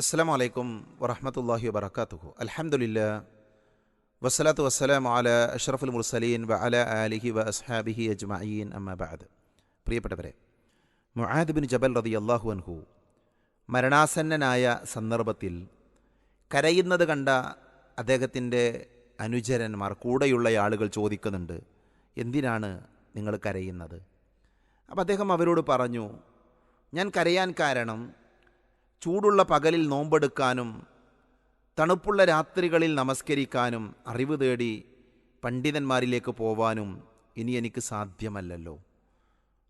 അസ്സാം വലൈക്കും വറഹമത്തല്ലാഹി വബർക്കാത്തുഹു അലഹമുല്ല വസ്സലാത്തു വസ്സലാം അല അഷ്റഫുൽ മുർസലീൻ വ അല അലിഹി വ അസ്ഹാബിഹി അജ്മഈൻ അമ്മബാദ് പ്രിയപ്പെട്ടവരെ മുആദ് ബിൻ ജബൽ റതി അള്ളാഹു അൻഹു മരണാസന്നനായ സന്ദർഭത്തിൽ കരയുന്നത് കണ്ട അദ്ദേഹത്തിന്റെ അനുചരന്മാർ കൂടെയുള്ള ആളുകൾ ചോദിക്കുന്നുണ്ട് എന്തിനാണ് നിങ്ങൾ കരയുന്നത്? അപ്പോൾ അദ്ദേഹം അവരോട് പറഞ്ഞു ഞാൻ കരയാൻ കാരണം ചൂടുള്ള പകലിൽ നോമ്പെടുക്കാനും തണുപ്പുള്ള രാത്രികളിൽ നമസ്കരിക്കാനും അറിവ് തേടി പണ്ഡിതന്മാരിലേക്ക് പോവാനും ഇനി എനിക്ക് സാധ്യമല്ലല്ലോ.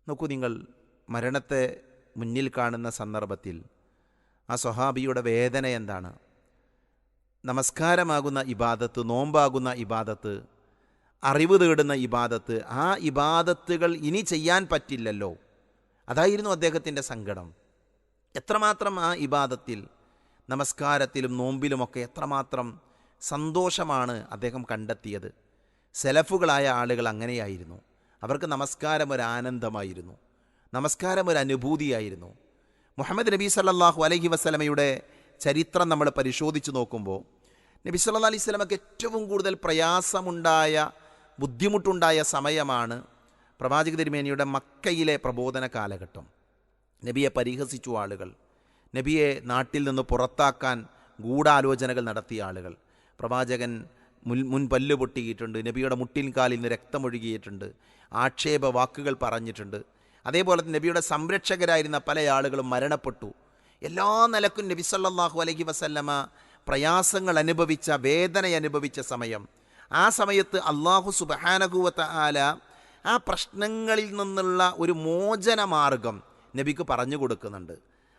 നോക്കൂ നിങ്ങൾ മരണത്തെ മുന്നിൽ കാണുന്ന സന്ദർഭത്തിൽ ആ സ്വഹാബിയുടെ വേദന എന്താണ്? നമസ്കാരമാകുന്ന ഇബാദത്ത് നോമ്പാകുന്ന ഇബാദത്ത് അറിവ് തേടുന്ന ഇബാദത്ത് ആ ഇബാദത്തുകൾ ഇനി ചെയ്യാൻ പറ്റില്ലല്ലോ. അതായിരുന്നു അദ്ദേഹത്തിന്റെ സങ്കടം. എത്രമാത്രം ആ ഇബാദത്തിൽ നമസ്കാരത്തിലും നോമ്പിലുമൊക്കെ എത്രമാത്രം സന്തോഷമാണ് അദ്ദേഹം കണ്ടെത്തിയത്. സെലഫുകളായ ആളുകൾ അങ്ങനെയായിരുന്നു. അവർക്ക് നമസ്കാരം ഒരു ആനന്ദമായിരുന്നു. നമസ്കാരം ഒരു അനുഭൂതിയായിരുന്നു. മുഹമ്മദ് നബി സല്ലാഹു അലഹി വസ്ലമയുടെ ചരിത്രം നമ്മൾ പരിശോധിച്ച് നോക്കുമ്പോൾ നബി സല്ലാ അലൈഹി സ്വലമക്ക് ഏറ്റവും കൂടുതൽ പ്രയാസമുണ്ടായ ബുദ്ധിമുട്ടുണ്ടായ സമയമാണ് പ്രവാചക തിരുമേനിയുടെ മക്കയിലെ പ്രബോധന കാലഘട്ടം. നബിയെ പരിഹസിച്ചു ആളുകൾ. നബിയെ നാട്ടിൽ നിന്ന് പുറത്താക്കാൻ ഗൂഢാലോചനകൾ നടത്തിയ ആളുകൾ. പ്രവാചകൻ മുൻ മുൻ പല്ല് പൊട്ടിയിട്ടുണ്ട് നബിയുടെ മുട്ടിൻ കാലിൽ നിന്ന് രക്തമൊഴുകിയിട്ടുണ്ട് ആക്ഷേപ വാക്കുകൾ പറഞ്ഞിട്ടുണ്ട്. അതേപോലെ നബിയുടെ സംരക്ഷകരായിരുന്ന പല ആളുകളും മരണപ്പെട്ടു. എല്ലാ നിലക്കും നബി സല്ലാഹു അലഹി വസല്ലമ പ്രയാസങ്ങൾ അനുഭവിച്ച വേദന അനുഭവിച്ച സമയം. ആ സമയത്ത് അള്ളാഹു സുബഹാനകുവത്ത ആല ആ പ്രശ്നങ്ങളിൽ നിന്നുള്ള ഒരു മോചന മാർഗം നബിക്ക് പറഞ്ഞു കൊടുക്കുന്നുണ്ട്.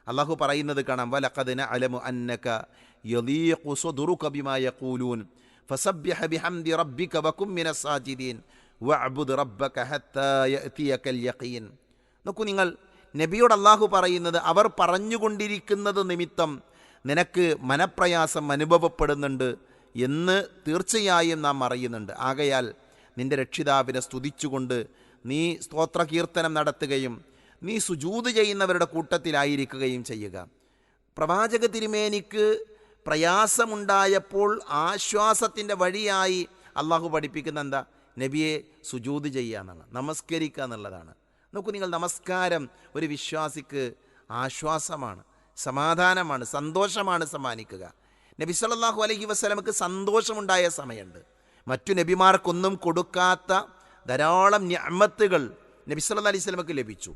അള്ളാഹു പറയുന്നത് കാണാം വലഖദിന അലമു അന്നക യലീഖു സുദുറുക ബിമാ യഖൂലൂൻ ഫസബ്ബിഹ ബിഹംദി റബ്ബിക വകും മിനസ് സാജിദീൻ വഅബ്ദ് റബ്ബക ഹത്താ യഅതിയകൽ യഖീൻ നോക്കൂ നിങ്ങൾ നബിയോട് അള്ളാഹു പറയുന്നത് അവർ പറഞ്ഞുകൊണ്ടിരിക്കുന്നത് നിമിത്തം നിനക്ക് മനപ്രയാസം അനുഭവപ്പെടുന്നുണ്ട് എന്ന് തീർച്ചയായും നാം അറിയുന്നുണ്ട്. ആകയാൽ നിന്റെ രക്ഷിതാവിനെ സ്തുതിച്ചുകൊണ്ട് നീ സ്തോത്രകീർത്തനം നടത്തുകയും നീ സുജൂത് ചെയ്യുന്നവരുടെ കൂട്ടത്തിലായിരിക്കുകയും ചെയ്യുക. പ്രവാചക തിരുമേനിക്ക് പ്രയാസമുണ്ടായപ്പോൾ ആശ്വാസത്തിന്റെ വഴിയായി അള്ളാഹു പഠിപ്പിക്കുന്ന എന്താ? നബിയെ സുജൂത് ചെയ്യുക എന്നുള്ളത് നമസ്കരിക്കുക എന്നുള്ളതാണ്. നോക്കൂ നിങ്ങൾ നമസ്കാരം ഒരു വിശ്വാസിക്ക് ആശ്വാസമാണ് സമാധാനമാണ് സന്തോഷമാണ് സമ്മാനിക്കുക. നബി സല്ലാഹു അലഹി വസ്ലമക്ക് സന്തോഷമുണ്ടായ സമയമുണ്ട്. മറ്റു നബിമാർക്കൊന്നും കൊടുക്കാത്ത ധാരാളം ഞമ്മത്തുകൾ നബി സല്ലാ അലൈഹി സ്വലമക്ക് ലഭിച്ചു.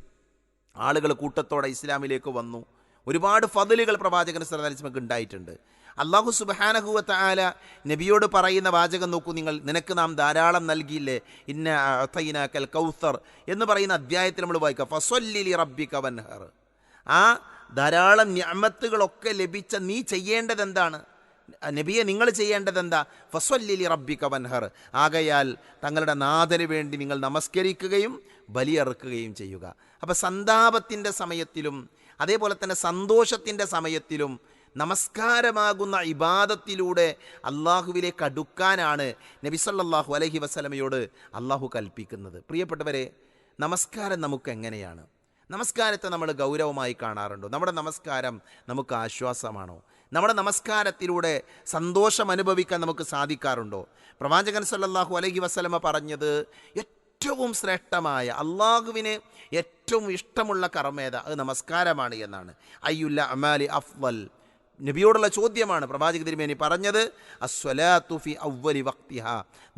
ആളുകൾ കൂട്ടത്തോടെ ഇസ്ലാമിലേക്ക് വന്നു. ഒരുപാട് ഫതിലുകൾ പ്രവാചകൻ സലഹ്ലിസ്മക്ക് ഉണ്ടായിട്ടുണ്ട്. അള്ളാഹു സുബാനഹുവത്ത ആല നബിയോട് പറയുന്ന വാചകം നോക്കൂ നിങ്ങൾ. നിനക്ക് നാം ധാരാളം നൽകിയില്ലേ? ഇന്ന അത്തൈനാക്കൽ കൗസർ എന്ന് പറയുന്ന അധ്യായത്തിൽ നമ്മൾ വായിക്കാം ഫസൊല്ലി റബ്ബി കവൻഹർ ആ ധാരാളം ഞമ്മത്തുകളൊക്കെ ലഭിച്ച നീ ചെയ്യേണ്ടത് എന്താണ് നബിയെ നിങ്ങൾ ചെയ്യേണ്ടത് എന്താ ഫസ്വല്ലി റബ്ബിക്ക വൻഹർ. ആകയാൽ തങ്ങളുടെ നാഥന് വേണ്ടി നിങ്ങൾ നമസ്കരിക്കുകയും ബലിയറുക്കുകയും ചെയ്യുക. അപ്പോൾ സന്താപത്തിന്റെ സമയത്തിലും അതേപോലെ തന്നെ സന്തോഷത്തിന്റെ സമയത്തിലും നമസ്കാരമാകുന്ന ഇബാദത്തിലൂടെ അള്ളാഹുവിലേക്ക് അടുക്കാനാണ് നബി സല്ലാഹു അലഹി വസ്ലമയോട് അള്ളാഹു കൽപ്പിക്കുന്നത്. പ്രിയപ്പെട്ടവരെ നമസ്കാരം നമുക്ക് എങ്ങനെയാണ്? നമസ്കാരത്തെ നമ്മൾ ഗൗരവമായി കാണാറുണ്ടോ. നമ്മുടെ നമസ്കാരം നമുക്ക് ആശ്വാസമാണോ? നമ്മുടെ നമസ്കാരത്തിലൂടെ സന്തോഷം അനുഭവിക്കാൻ നമുക്ക് സാധിക്കാറുണ്ടോ? പ്രവാചകൻ സല്ലാഹു അലഹി വസ്ലമ പറഞ്ഞത് ഏറ്റവും ശ്രേഷ്ഠമായ അള്ളാഹുവിന് ഏറ്റവും ഇഷ്ടമുള്ള കർമ്മേത. അത് നമസ്കാരമാണ് എന്നാണ്. അയ്യുല്ല അമാലി അഫ്വൽ. നബിയോടുള്ള ചോദ്യമാണ് പ്രവാചക തിരുമേനി പറഞ്ഞത് അസ്വലാത്തുഫി ഔവലി വക്തിഹ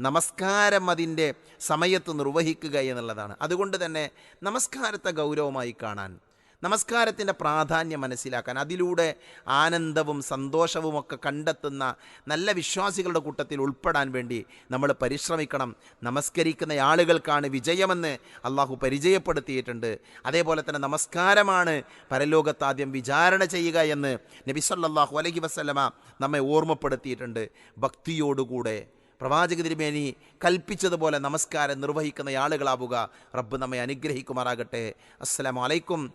നമസ്കാരം അതിന്റെ സമയത്ത് നിർവഹിക്കുക എന്നുള്ളതാണ്. അതുകൊണ്ട് തന്നെ നമസ്കാരത്തെ ഗൗരവമായി കാണാൻ നമസ്കാരത്തിന്റെ പ്രാധാന്യം മനസ്സിലാക്കാൻ അതിലൂടെ ആനന്ദവും സന്തോഷവും ഒക്കെ കണ്ടെത്തുന്ന നല്ല വിശ്വാസികളുടെ കൂട്ടത്തിൽ ഉൾപ്പെടാൻ വേണ്ടി നമ്മൾ പരിശ്രമിക്കണം. നമസ്കരിക്കുന്ന ആളുകൾക്കാണ് വിജയമെന്ന് അള്ളാഹു പരിചയപ്പെടുത്തിയിട്ടുണ്ട്. അതേപോലെ തന്നെ നമസ്കാരമാണ് പരലോകത്ത് ആദ്യം വിചാരണ ചെയ്യുക എന്ന് നബി സല്ലാഹു അലഹി വസ്ലമ നമ്മെ ഓർമ്മപ്പെടുത്തിയിട്ടുണ്ട്. ഭക്തിയോടുകൂടെ പ്രവാചക തിരുമേനി കൽപ്പിച്ചതുപോലെ നമസ്കാരം നിർവഹിക്കുന്ന ആളുകളാവുക. റബ്ബ് നമ്മെ അനുഗ്രഹിക്കുമാറാകട്ടെ. അസ്സലാമു അലൈക്കും